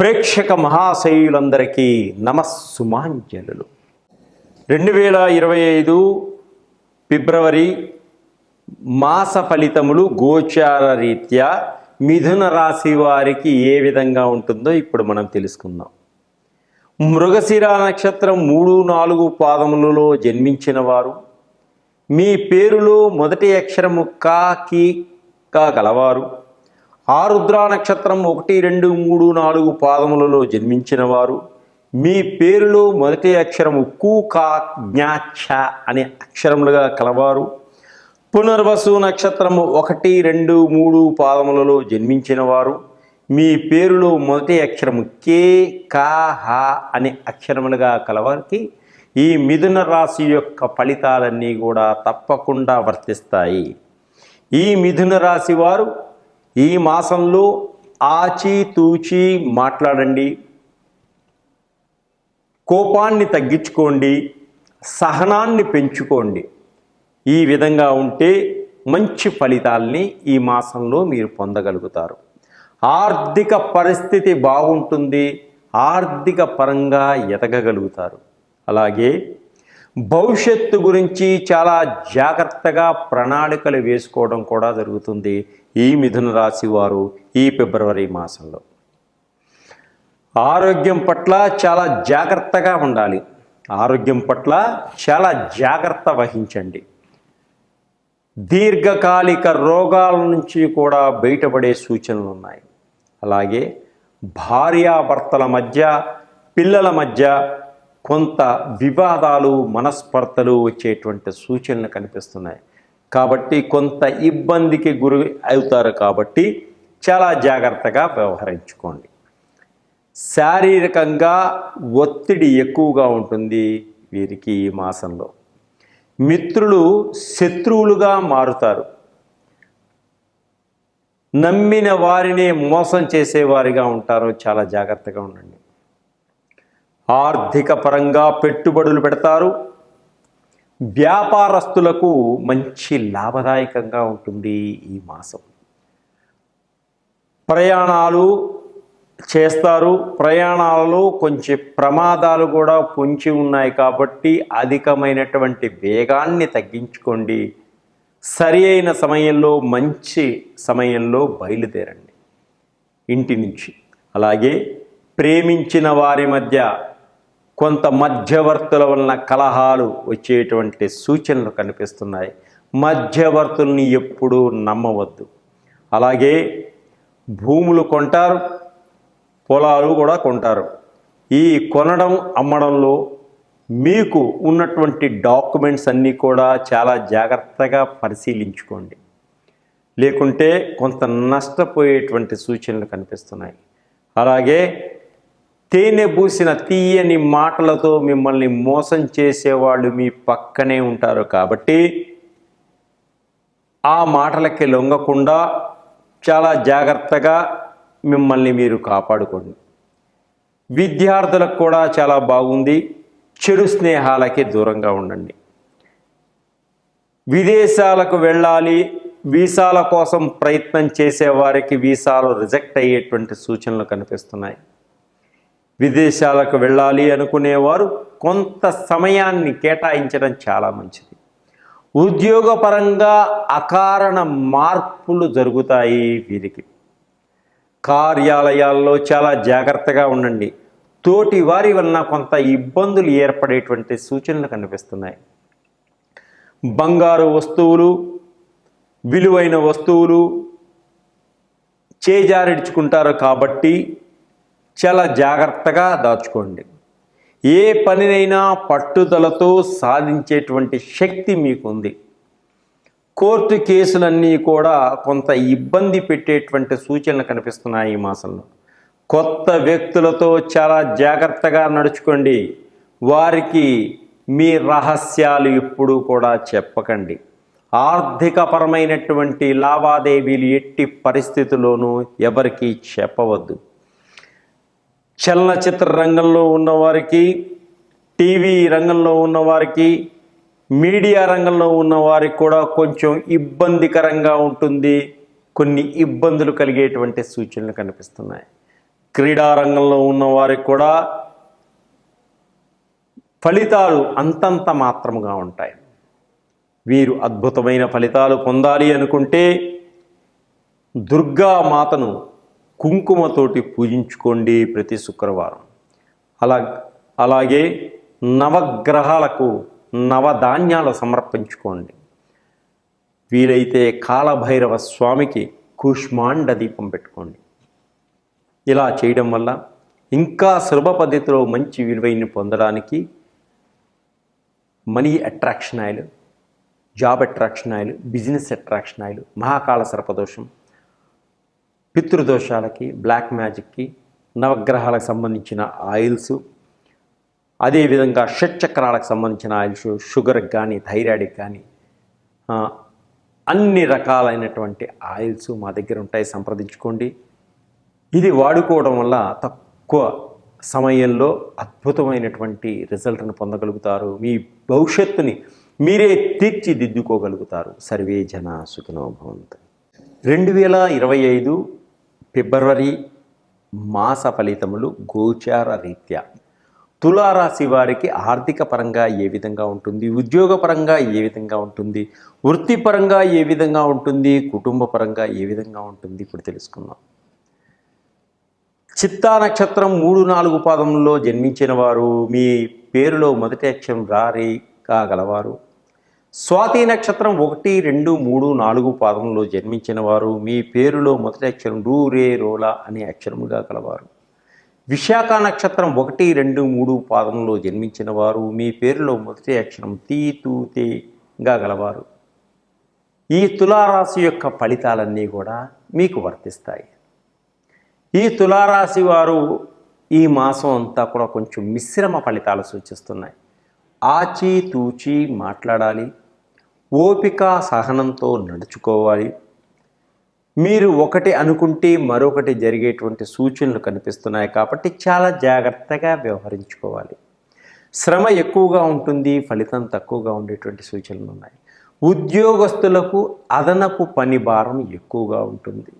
ప్రేక్షక మహాశయులందరికీ నమస్సుమాంజలు రెండు వేల ఇరవై ఐదు ఫిబ్రవరి మాస ఫలితములు గోచార రీత్యా మిథున రాశి వారికి ఏ విధంగా ఉంటుందో ఇప్పుడు మనం తెలుసుకుందాం. మృగశిర నక్షత్రం మూడు నాలుగు పాదములలో జన్మించిన వారు. మీ పేరులో మొదటి అక్షరము కా గలవారు. ఆ ఆరుద్ర నక్షత్రం ఒకటి రెండు మూడు నాలుగు పాదములలో జన్మించిన వారు మీ పేరులో మొదటి అక్షరము కు కా జ్ఞాచ అనే అక్షరములుగా కలవారు. పునర్వసు నక్షత్రము ఒకటి రెండు మూడు పాదములలో జన్మించిన వారు మీ పేరులో మొదటి అక్షరము కే కా హ అనే అక్షరములుగా కలవారికి ఈ మిథున రాశి యొక్క ఫలితాలన్నీ కూడా తప్పకుండా వర్తిస్తాయి. ఈ మిథున రాశి వారు ఈ మాసంలో ఆచితూచి మాట్లాడండి. కోపాన్ని తగ్గించుకోండి సహనాన్ని పెంచుకోండి. ఈ విధంగా ఉంటే మంచి ఫలితాల్ని ఈ మాసంలో మీరు పొందగలుగుతారు. ఆర్థిక పరిస్థితి బాగుంటుంది ఆర్థిక పరంగా ఎదగగలుగుతారు. అలాగే భవిష్యత్తు గురించి చాలా జాగ్రత్తగా ప్రణాళికలు వేసుకోవడం కూడా జరుగుతుంది ఈ మిథున రాశి వారు ఈ ఫిబ్రవరి మాసంలో. ఆరోగ్యం పట్ల చాలా జాగ్రత్తగా ఉండాలి. ఆరోగ్యం పట్ల చాలా జాగ్రత్త వహించండి. దీర్ఘకాలిక రోగాల నుంచి కూడా బయటపడే సూచనలు ఉన్నాయి. అలాగే భార్యాభర్తల మధ్య పిల్లల మధ్య కొంత వివాదాలు మనస్పర్ధలు వచ్చేటువంటి సూచనలు కనిపిస్తున్నాయి. కాబట్టి కొంత ఇబ్బందికి గురి అవుతారు కాబట్టి చాలా జాగ్రత్తగా వ్యవహరించుకోండి. శారీరకంగా ఒత్తిడి ఎక్కువగా ఉంటుంది వీరికి ఈ మాసంలో. మిత్రులు శత్రువులుగా మారుతారు. నమ్మిన వారిని మోసం చేసేవారిగా ఉంటారు. చాలా జాగ్రత్తగా ఉండండి. ఆర్థిక పరంగా పెట్టుబడులు పెడతారు. వ్యాపారస్తులకు మంచి లాభదాయకంగా ఉంటుంది ఈ మాసం. ప్రయాణాలు చేస్తారు. ప్రయాణాలలో కొంచెం ప్రమాదాలు కూడా పొంచి ఉన్నాయి కాబట్టి అధికమైనటువంటి వేగాన్ని తగ్గించుకోండి. సరి అయిన సమయంలో మంచి సమయంలో బయలుదేరండి. ఇంటి నుంచి. అలాగే ప్రేమించిన వారి మధ్య కొంత మధ్యవర్తుల వలన కలహాలు వచ్చేటువంటి సూచనలు కనిపిస్తున్నాయి. మధ్యవర్తుల్ని ఎప్పుడూ నమ్మవద్దు. అలాగే భూములు కొంటారు పొలాలు కూడా కొంటారు. ఈ కొనడం అమ్మడంలో మీకు ఉన్నటువంటి డాక్యుమెంట్స్ అన్నీ కూడా చాలా జాగ్రత్తగా పరిశీలించుకోండి. లేకుంటే కొంత నష్టపోయేటువంటి సూచనలు కనిపిస్తున్నాయి. అలాగే తేనె పూసిన తీయని మాటలతో మిమ్మల్ని మోసం చేసేవాళ్ళు మీ పక్కనే ఉంటారు కాబట్టి ఆ మాటలకి లొంగకుండా చాలా జాగ్రత్తగా మిమ్మల్ని మీరు కాపాడుకోండి. విద్యార్థులకు కూడా చాలా బాగుంది. చెడు స్నేహాలకి దూరంగా ఉండండి. విదేశాలకు వెళ్ళాలి. వీసాల కోసం ప్రయత్నం చేసేవారికి వీసాలు రిజెక్ట్ అయ్యేటువంటి సూచనలు కనిపిస్తున్నాయి. విదేశాలకు వెళ్ళాలి అనుకునేవారు కొంత సమయాన్ని కేటాయించడం చాలా మంచిది. ఉద్యోగపరంగా అకారణ మార్పులు జరుగుతాయి వీరికి. కార్యాలయాల్లో చాలా జాగ్రత్తగా ఉండండి. తోటి వారి వలన కొంత ఇబ్బందులు ఏర్పడేటువంటి సూచనలు కనిపిస్తున్నాయి. బంగారు వస్తువులు విలువైన వస్తువులు చేజారిడ్చుకుంటారు కాబట్టి చాలా జాగ్రత్తగా దాచుకోండి. ఏ పనినైనా పట్టుదలతో సాధించేటువంటి శక్తి మీకుంది. కోర్టు కేసులన్నీ కూడా కొంత ఇబ్బంది పెట్టేటువంటి సూచనలు కనిపిస్తున్నాయి ఈ మాసంలో. కొత్త వ్యక్తులతో చాలా జాగ్రత్తగా నడుచుకోండి. వారికి మీ రహస్యాలు ఎప్పుడూ కూడా చెప్పకండి. ఆర్థికపరమైనటువంటి లావాదేవీలు ఎట్టి పరిస్థితుల్లోనూ ఎవరికీ చెప్పవద్దు. చలనచిత్ర రంగంలో ఉన్నవారికి టీవీ రంగంలో ఉన్నవారికి మీడియా రంగంలో ఉన్నవారికి కూడా కొంచెం ఇబ్బందికరంగా ఉంటుంది. కొన్ని ఇబ్బందులు కలిగేటువంటి సూచనలు కనిపిస్తున్నాయి. క్రీడా రంగంలో ఉన్నవారికి కూడా ఫలితాలు అంతంత మాత్రముగా ఉంటాయి. వీరు అద్భుతమైన ఫలితాలు పొందాలి అనుకుంటే దుర్గా మాతను కుంకుమతోటి పూజించుకోండి ప్రతి శుక్రవారం. అలా అలాగే నవగ్రహాలకు నవధాన్యాలు సమర్పించుకోండి. వీలైతే కాలభైరవ స్వామికి కూష్మాండ దీపం పెట్టుకోండి. ఇలా చేయడం వల్ల ఇంకా సులభ పద్ధతిలో మంచి విలువైన పొందడానికి money attraction oil job attraction oil business attraction oil Mahakala సర్పదోషం పితృదోషాలకి బ్లాక్ మ్యాజిక్కి నవగ్రహాలకు సంబంధించిన ఆయిల్స్ అదేవిధంగా షట్చక్రాలకు సంబంధించిన ఆయిల్స్ షుగర్కి కానీ థైరాయిడ్కి కానీ అన్ని రకాలైనటువంటి ఆయిల్స్ మా దగ్గర ఉంటాయి సంప్రదించుకోండి. ఇది వాడుకోవడం వల్ల తక్కువ సమయంలో అద్భుతమైనటువంటి రిజల్ట్ను పొందగలుగుతారు. మీ భవిష్యత్తుని మీరే తీర్చిదిద్దుకోగలుగుతారు. సర్వే జన సుఖినోభవంతు రెండు వేల ఇరవై ఐదు ఫిబ్రవరి మాస ఫలితములు గోచార రీత్యా. తులారాశి వారికి ఆర్థిక పరంగా ఏ విధంగా ఉంటుంది? ఉద్యోగపరంగా ఏ విధంగా ఉంటుంది? వృత్తిపరంగా ఏ విధంగా ఉంటుంది? కుటుంబ పరంగా ఏ విధంగా ఉంటుంది? ఇప్పుడు తెలుసుకుందాం. చిత్తా నక్షత్రం మూడు నాలుగు పాదంలో జన్మించిన వారు మీ పేరులో మొదటి అక్షరం రారి కాగలవారు స్వాతి నక్షత్రం ఒకటి రెండు మూడు నాలుగు పాదంలో జన్మించిన వారు మీ పేరులో మొదటి అక్షరం రూ రే రోలా అనే అక్షరముగా గలవారు. విశాఖ నక్షత్రం ఒకటి రెండు మూడు పాదంలో జన్మించిన వారు మీ పేరులో మొదటి అక్షరం తీ తూ తేగా గలవారు. ఈ తులారాశి యొక్క ఫలితాలన్నీ కూడా మీకు వర్తిస్తాయి. ఈ తులారాశి వారు ఈ మాసం అంతా కూడా కొంచెం మిశ్రమ ఫలితాలు సూచిస్తున్నాయి. ఆచి తూచి మాట్లాడాలి. ఓపిక సహనంతో నడుచుకోవాలి. మీరు ఒకటి అనుకుంటే మరొకటి జరిగేటువంటి సూచనలు కనిపిస్తున్నాయి కాబట్టి చాలా జాగ్రత్తగా వ్యవహరించుకోవాలి. శ్రమ ఎక్కువగా ఉంటుంది ఫలితం తక్కువగా ఉండేటువంటి సూచనలు ఉన్నాయి. ఉద్యోగస్తులకు అదనపు పని భారం ఎక్కువగా ఉంటుంది.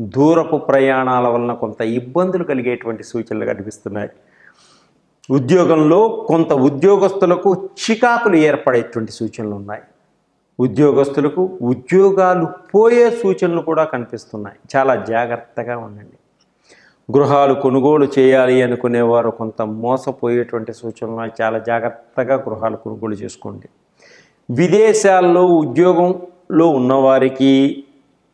దూరపు ప్రయాణాల వలన కొంత ఇబ్బందులు కలిగేటువంటి సూచనలు కనిపిస్తున్నాయి. ఉద్యోగంలో కొంత ఉద్యోగస్తులకు చికాకులు ఏర్పడేటువంటి సూచనలు ఉన్నాయి. ఉద్యోగస్తులకు ఉద్యోగాలు పోయే సూచనలు కూడా కనిపిస్తున్నాయి. చాలా జాగ్రత్తగా ఉండండి. గృహాలు కొనుగోలు చేయాలి అనుకునేవారు కొంత మోసపోయేటువంటి సూచనలు చాలా జాగ్రత్తగా గృహాలు కొనుగోలు చేసుకోండి. విదేశాల్లో ఉద్యోగంలో ఉన్నవారికి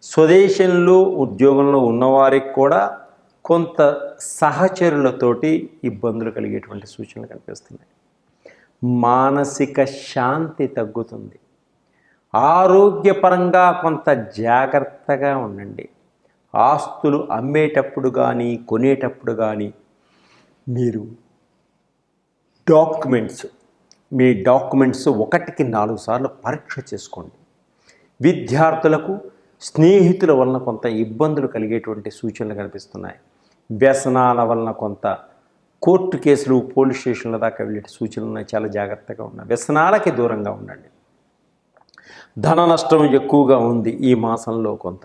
స్వదేశంలో ఉద్యోగంలో ఉన్నవారికి కూడా కొంత సహచరులతోటి ఇబ్బందులు కలిగేటువంటి సూచనలు కనిపిస్తున్నాయి. మానసిక శాంతి తగ్గుతుంది. ఆరోగ్యపరంగా కొంత జాగ్రత్తగా ఉండండి. ఆస్తులు అమ్మేటప్పుడు కానీ కొనేటప్పుడు కానీ మీరు డాక్యుమెంట్స్ మీ డాక్యుమెంట్స్ ఒకటికి నాలుగు సార్లు పరీక్ష చేసుకోండి. విద్యార్థులకు స్నేహితుల వలన కొంత ఇబ్బందులు కలిగేటువంటి సూచనలు కనిపిస్తున్నాయి. వ్యసనాల వలన కొంత కోర్టు కేసులు పోలీస్ స్టేషన్ల దాకా వెళ్ళే సూచనలు ఉన్నాయి. చాలా జాగ్రత్తగా ఉన్నాయి వ్యసనాలకి దూరంగా ఉండండి. ధన నష్టం ఎక్కువగా ఉంది ఈ మాసంలో కొంత.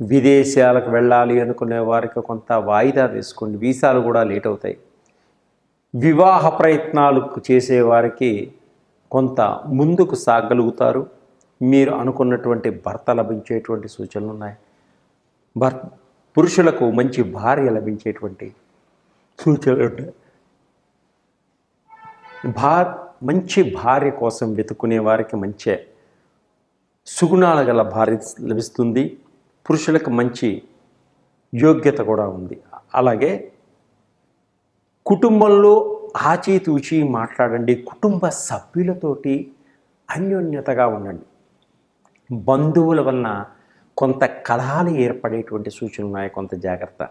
విదేశాలకు వెళ్ళాలి అనుకునే వారికి కొంత వాయిదా వేసుకోండి. వీసాలు కూడా లేట్ అవుతాయి. వివాహ ప్రయత్నాలు చేసేవారికి కొంత ముందుకు సాగలుగుతారు. మీరు అనుకున్నటువంటి భర్త లభించేటువంటి సూచనలు ఉన్నాయి. భర్ పురుషులకు మంచి భార్య లభించేటువంటి సూచనలు ఉంటాయి భార్ మంచి భార్య కోసం వెతుకునే వారికి మంచి. సుగుణాల గల భార్య లభిస్తుంది. పురుషులకు మంచి యోగ్యత కూడా ఉంది. అలాగే కుటుంబంలో ఆచితూచి మాట్లాడండి. కుటుంబ సభ్యులతోటి అన్యోన్యతగా ఉండండి. బంధువుల వలన కొంత కలహాలు ఏర్పడేటువంటి సూచనలు ఉన్నాయి. కొంత జాగ్రత్త.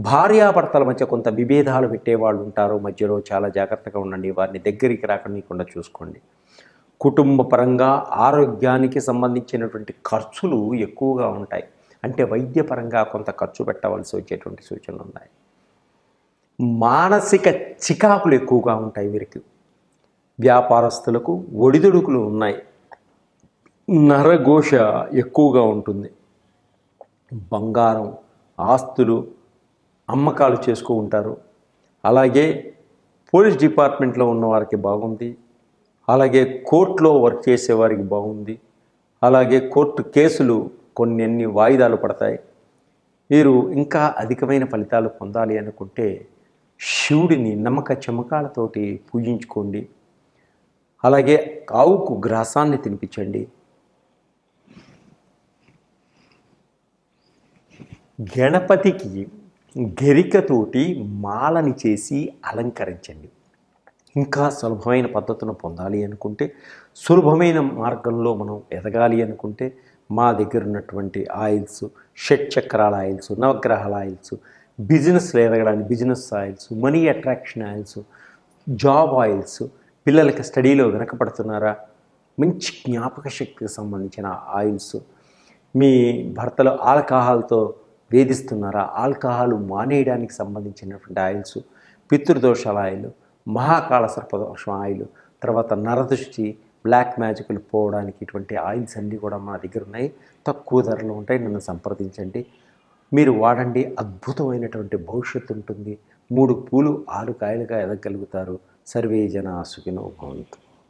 భార్యాభర్తల మధ్య కొంత విభేదాలు పెట్టేవాళ్ళు ఉంటారు. మధ్యలో చాలా జాగ్రత్తగా ఉండండి. వారిని దగ్గరికి రాకుండా చూసుకోండి. కుటుంబ పరంగా ఆరోగ్యానికి సంబంధించినటువంటి ఖర్చులు ఎక్కువగా ఉంటాయి. అంటే వైద్యపరంగా కొంత ఖర్చు పెట్టవలసి వచ్చేటువంటి సూచనలు ఉన్నాయి. మానసిక చికాకులు ఎక్కువగా ఉంటాయి వీరికి. వ్యాపారస్తులకు ఒడిదుడుకులు ఉన్నాయి. నరఘోష ఎక్కువగా ఉంటుంది. బంగారం ఆస్తులు అమ్మకాలు చేసుకుంటారు అలాగే పోలీస్ డిపార్ట్మెంట్లో ఉన్న వారికి బాగుంది. అలాగే కోర్టులో వర్క్ చేసేవారికి బాగుంది. అలాగే కోర్టు కేసులు కొన్ని అన్ని వాయిదాలు పడతాయి. మీరు ఇంకా అధికమైన ఫలితాలు పొందాలి అనుకుంటే శివుడిని నమ్మక చమకాలతోటి పూజించుకోండి. అలాగే ఆవుకు గ్రాసాన్ని తినిపించండి. గణపతికి గరికతోటి మాలని చేసి అలంకరించండి. ఇంకా సులభమైన పద్ధతులను పొందాలి అనుకుంటే సులభమైన మార్గంలో మనం ఎదగాలి అనుకుంటే మా దగ్గర ఉన్నటువంటి ఆయిల్స్ షట్ చక్రాల ఆయిల్స్ నవగ్రహాల ఆయిల్స్ బిజినెస్లో ఎదగడానికి business oils money attraction oils job oils పిల్లలకి స్టడీలో వెనకపడుతున్నారా మంచి జ్ఞాపక శక్తికి సంబంధించిన ఆయిల్స్. మీ భర్తలో ఆల్కహాల్తో వేధిస్తున్నారా? ఆల్కహాల్ మానేయడానికి సంబంధించినటువంటి ఆయిల్స్ పితృదోషాల ఆయిల్ మహాకాళ సర్పదోషం ఆయిల్ తర్వాత నరదృష్టి బ్లాక్ మ్యాజిక్లు పోవడానికి ఇటువంటి ఆయిల్స్ అన్నీ కూడా మా దగ్గర ఉన్నాయి. తక్కువ ధరలు ఉంటాయి. నన్ను సంప్రదించండి. మీరు వాడండి. అద్భుతమైనటువంటి భవిష్యత్తు ఉంటుంది. మూడు పూలు ఆరు కాయలుగా ఎదగలుగుతారు. సర్వే జన సుఖినో భవంతు.